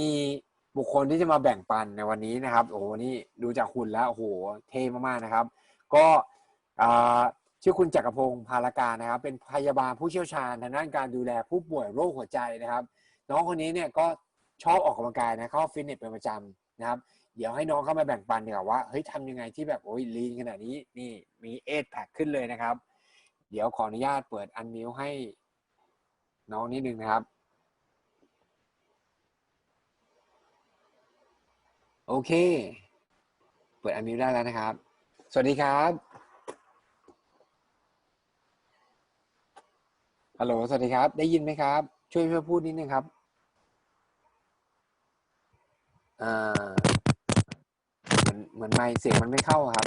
มีบุคคลที่จะมาแบ่งปันในวันนี้นะครับ โอ้โหนี่ดูจากคุณแล้วโอ้โหเท่มากๆนะครับ ก็ชื่อคุณจักรพงศ์พารการนะครับ เป็นพยาบาลผู้เชี่ยวชาญทางด้านการดูแลผู้ป่วยโรคหัวใจนะครับ น้องคนนี้เนี่ยก็ชอบออกกำลังกายนะเข้าฟิตเนสเป็นประจำนะครับ เดี๋ยวให้น้องเข้ามาแบ่งปันดีกว่าว่าเฮ้ยทำยังไงที่แบบโอ้ยลีนขนาดนี้นี่มีเอทแพ็คขึ้นเลยนะครับ เดี๋ยวขออนุญาตเปิดอันมิวให้น้องนิดนึงนะครับ โอเค เปิดอันมิวได้แล้วนะครับ สวัสดีครับ ฮัลโหล สวัสดีครับ ได้ยินไหมครับ ช่วยช่วยพูดนิดนึงครับ อ่า เหมือนเหมือนไมค์เสียงมันไม่เข้าอะครับ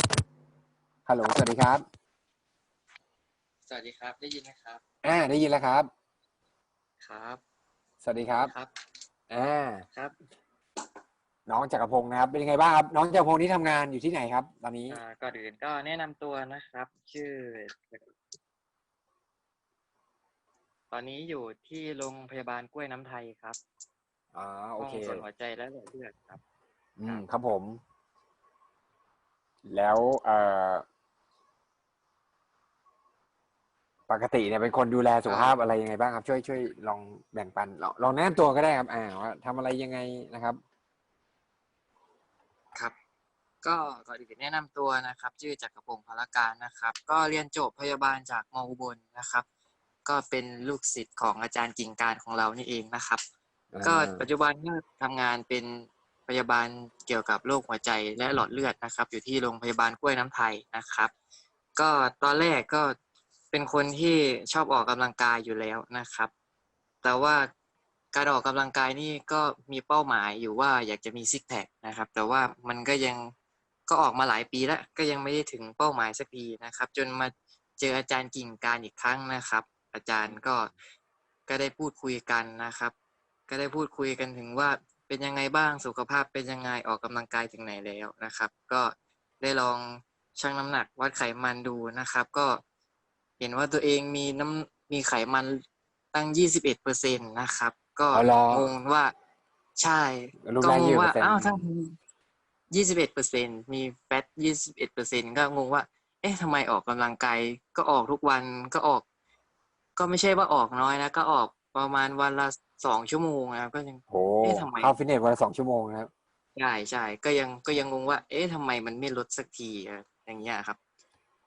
ฮัลโหล สวัสดีครับ สวัสดีครับ ได้ยินไหมครับ อ่า ได้ยินแล้วครับ ครับ สวัสดีครับ ครับ อ่า ครับ น้องจักรพงศ์นะครับ เป็นยังไงบ้างครับ น้องจักรพงศ์นี่ทำงานอยู่ที่ไหนครับ ตอนนี้อ่าก่อนอื่นก็แนะนำตัวนะครับ ชื่อ ตอนนี้อยู่ที่โรงพยาบาลกล้วยน้ำไทยครับอ่าโอห้องเคส่วนหัวใจและหลอดเลือดครับ อืมครับผม แล้วเอ่อปกติเนี่ยเป็นคนดูแลสุขภาพอะไรยังไงบ้างครับ ช่วยช่วยลองแบ่งปันลองลองแนะนำตัวก็ได้ครับ อ่าว่าทำอะไรยังไงนะครับครับ ก็ก่อนอื่นแนะนำตัวนะครับชื่อจักรพงศ์พลการนะครับ ก็เรียนจบพยาบาลจากมอุบลนะครับ ก็เป็นลูกศิษย์ของอาจารย์กิ่งการของเรานี่เองนะครับ ก็อ่าปัจจุบันก็ทำงานเป็นพยาบาลเกี่ยวกับโรคหัวใจและหลอดเลือดนะครับ อยู่ที่โรงพยาบาลกล้วยน้ำไทยนะครับ ก็ตอนแรกก็เป็นคนที่ชอบออกกำลังกายอยู่แล้วนะครับ แต่ว่าการออกกำลังกายนี่ก็มีเป้าหมายอยู่ว่าอยากจะมีซิกแพคนะครับ แต่ว่ามันก็ยัง ก็ออกมาหลายปีแล้ว ก็ยังไม่ได้ถึงเป้าหมายสักทีนะครับ จนมาเจออาจารย์กิ่งการอีกครั้งนะครับ อาจารย์ก็ก็ได้พูดคุยกันนะครับ ก็ได้พูดคุยกันถึงว่าเป็นยังไงบ้างสุขภาพเป็นยังไงออกกำลังกายถึงไหนแล้วนะครับ ก็ได้ลองชั่งน้ำหนักวัดไขมันดูนะครับ ก็เห็นว่าตัวเองมีน้ำมีไขมันตั้ง21เปอร์เซ็นต์นะครับ ก็อ๋อเหรองงว่าใช่รูปก็ร่างงงว่า21%อ้าวทั้ง 21เปอร์เซ็นมีแฟต21เปอร์เซ็นก็งงว่า เอ๊ะทำไมออกกำลังกายก็ออกทุกวันก็ออก ก็ไม่ใช่ว่าออกน้อยนะ ก็ออกประมาณวันละสองชั่วโมงนะครับก็ยังโหเอ๊ะทำไมเข้าฟิตเนสวันละสองชั่วโมงนะครับใช่ใช่ก็ยังก็ยังงงว่า เอ๊ะทำไมมันไม่ลดสักทีอะอย่างเงี้ยครับ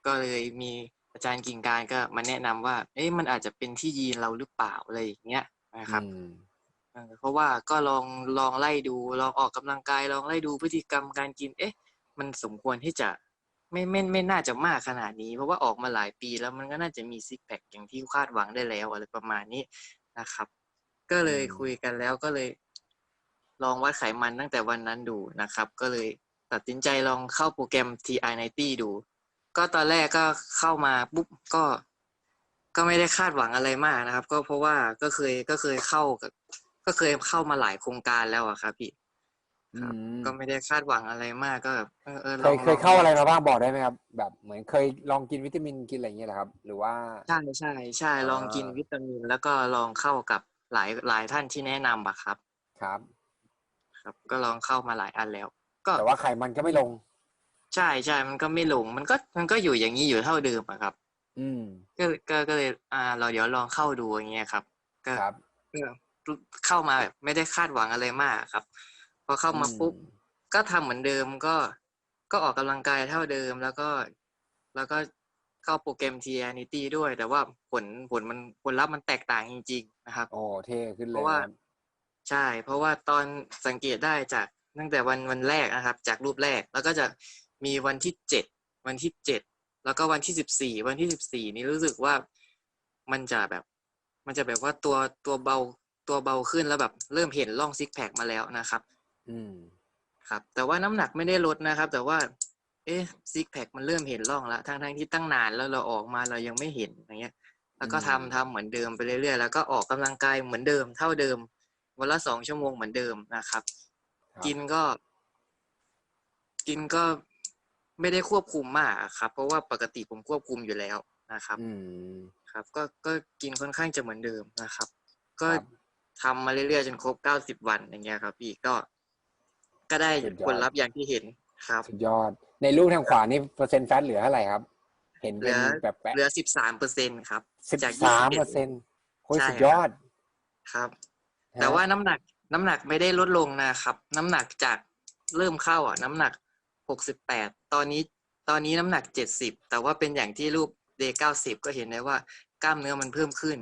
ก็เลยมีอาจารย์กิ่งการก็มาแนะนำว่า เอ๊ะมันอาจจะเป็นที่ยีนเราหรือเปล่าอะไรอย่างเงี้ยนะครับอืม เออเพราะว่าก็ลองลองไล่ดูลองออกกำลังกายลองไล่ดูพฤติกรรมการกิน เอ๊ะ มันสมควรที่จะไม่ไม่ไม่น่าจะมากขนาดนี้ เพราะว่าออกมาหลายปีแล้วมันก็น่าจะมีซิกแพคอย่างที่คาดหวังได้แล้วอะไรประมาณนี้นะครับ ก็เลยอืมคุยกันแล้วก็เลย ลองวัดไขมันตั้งแต่วันนั้นดูนะครับ ก็เลยตัดสินใจลองเข้าโปรแกรม TI90 ดู ก็ตอนแรกก็เข้ามาปุ๊บก็ก็ไม่ได้คาดหวังอะไรมากนะครับ ก็เพราะว่าก็เคยก็เคยเข้ากับ ก็เคยเข้ามาหลายโครงการแล้วอะครับพี่ครับอืมก็ไม่ได้คาดหวังอะไรมากก็แบบเออเออเคลอยงเคยเข้าอะไรมาบ้างบอกได้ไหมครับแบบเหมือนเคยลองกินวิตามินกินอะไรอย่างเงี้ยเหรอครับ หรือว่าใช่ใช่ใช่ลองกินอ่าวิตามิน แล้วก็ลองเข้ากับหลายหลายท่านที่แนะนำอะครับ ครับ ครับก็ลองเข้ามาหลายอันแล้ว ก็แต่ว่าไขมันก็ไม่ลง ใช่ใช่มันก็ไม่ลง มันก็มันก็อยู่อย่างนี้อยู่เท่าเดิมอะครับ อืมก็ก็ก็เลย อ่า เราเดี๋ยวลองเข้าดูอย่างเงี้ยครับ ก็ครับก็ เข้ามาแบบไม่ได้คาดหวังอะไรมากครับ พอเข้ามาปุ๊บอืมก็ทำเหมือนเดิมก็ก็ออกกำลังกายเท่าเดิมแล้วก็แล้วก็เข้าโปรแกรม t n i t y ด้วย แต่ว่าผลผลมันผลลัพธ์มันแตกต่างจริง ๆ นะครับโอ้เท่ขึ้นเลยเพราะว่าครับใช่ เพราะว่าตอนสังเกตได้จากตั้งแต่วันวันแรกนะครับ จากรูปแรกแล้วก็จะมีวันที่เจ็ดวันที่เจ็ดแล้วก็วันที่สิบสี่วันที่สิบสี่นี่รู้สึกว่ามันจะแบบ มันจะแบบว่าตัวตัวเบา ตัวเบาขึ้นแล้วแบบเริ่มเห็นร่องซิกแพคมาแล้วนะครับ อืมครับ แต่ว่าน้ำหนักไม่ได้ลดนะครับ แต่ว่า เอ๊ะซิกแพคมันเริ่มเห็นร่องแล้วทั้งทั้งที่ตั้งนานแล้วเราออกมาเรายังไม่เห็นอย่างเงี้ย แล้วก็อืมทำทำเหมือนเดิมไปเรื่อยๆแล้วก็ออกกำลังกายเหมือนเดิมเท่าเดิม วันละสองชั่วโมงเหมือนเดิมนะครับครับ กินก็ กินก็ไม่ได้ควบคุมมากครับ เพราะว่าปกติผมควบคุมอยู่แล้วนะครับ อืมครับ ก็ก็กินค่อนข้างจะเหมือนเดิมนะครับ ก็ครับ ทำมาเรื่อยๆจนครบเก้าสิบวันอย่างเงี้ยครับพี่ก็ก็ได้ผลลัพธ์อย่างที่เห็นครับสุดยอด ในรูปทางขวานี่เปอร์เซ็นต์แฟตเหลือเท่าไหร่ครับ เห็นเหลืเป็นอแบบแปะเหลือสิบสามเปอร์เซ็นครับสิบจากสาม21เปอร์เซ็นต์โอ้ยใช่สุดยอดครับฮะแต่ว่าน้ำหนักน้ำหนักไม่ได้ลดลงนะครับ น้ำหนักจากเริ่มเข้าอะ น้ำหนักหกสิบแปดตอนนี้ตอนนี้น้ำหนักเจ็ดสิบแต่ว่าเป็นอย่างที่รูปเดย์เก้าสิบก็เห็นได้ว่ากล้ามเนื้อมันเพิ่มขึ้น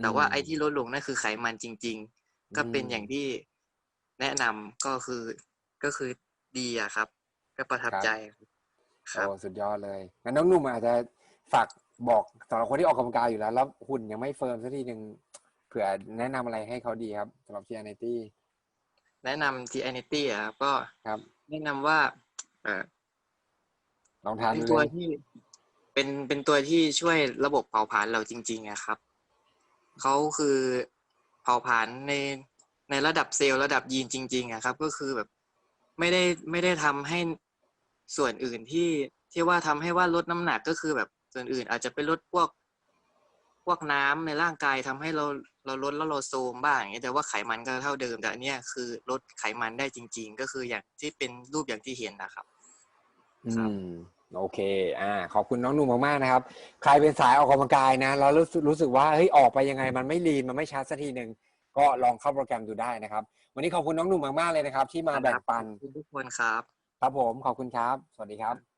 แต่ว่าไอ้ที่ลดลงนั่นคือไขมันจริง ๆ ก็เป็นอย่างที่แนะนำก็คือก็คือดีอะครับ ก็ประทับใจครับโอ้สุดยอดเลยงั้นน้องหนุ่มอาจจะฝากบอกสำหรับคนที่ออกกำลังกายอยู่แล้ว แล้วหุ่นยังไม่เฟิร์มสักทีหนึ่งเผื่อแนะนำอะไรให้เขาดีครับสำหรับทีไนตี้แนะนำทีไอเนตี้อะครับก็ครับ แนะนำว่าเออลองทานเป็นดูตัวเลยที่ เป็นเป็นตัวที่ช่วยระบบเผาผลาญเราจริง ๆอะครับ เขาคือเผาผลาญในในระดับเซลล์ระดับยีนจริง ๆอะครับ ก็คือแบบไม่ได้ไม่ได้ทำให้ส่วนอื่นที่ที่ว่าทำให้ว่าลดน้ำหนักก็คือแบบส่วนอื่นอาจจะไปลดพวกพวกน้ำในร่างกายทำให้เราเราลดแล้วเราโซมบ้างอย่างเงี้ยแต่ว่าไขมันก็เท่าเดิม แต่อันเนี้ยคือลดไขมันได้จริง ๆ ก็คืออย่างที่เป็นรูปอย่างที่เห็นนะครับครับอืม โอเคอ่าขอบคุณน้องหนุ่มมากๆนะครับ ใครเป็นสายออกกำลังกายนะแล้วรู้สึกรู้สึกว่าเฮ้ยออกไปยังไงมันไม่ลีนมันไม่ชัดสักทีหนึ่งก็ลองเข้าโปรแกรมดูได้นะครับ วันนี้ขอบคุณน้องหนุ่มมากๆเลยนะครับ ที่มาแบ่งปันขอบคุณทุกคนครับ ครับผมขอบคุณครับ สวัสดีครับ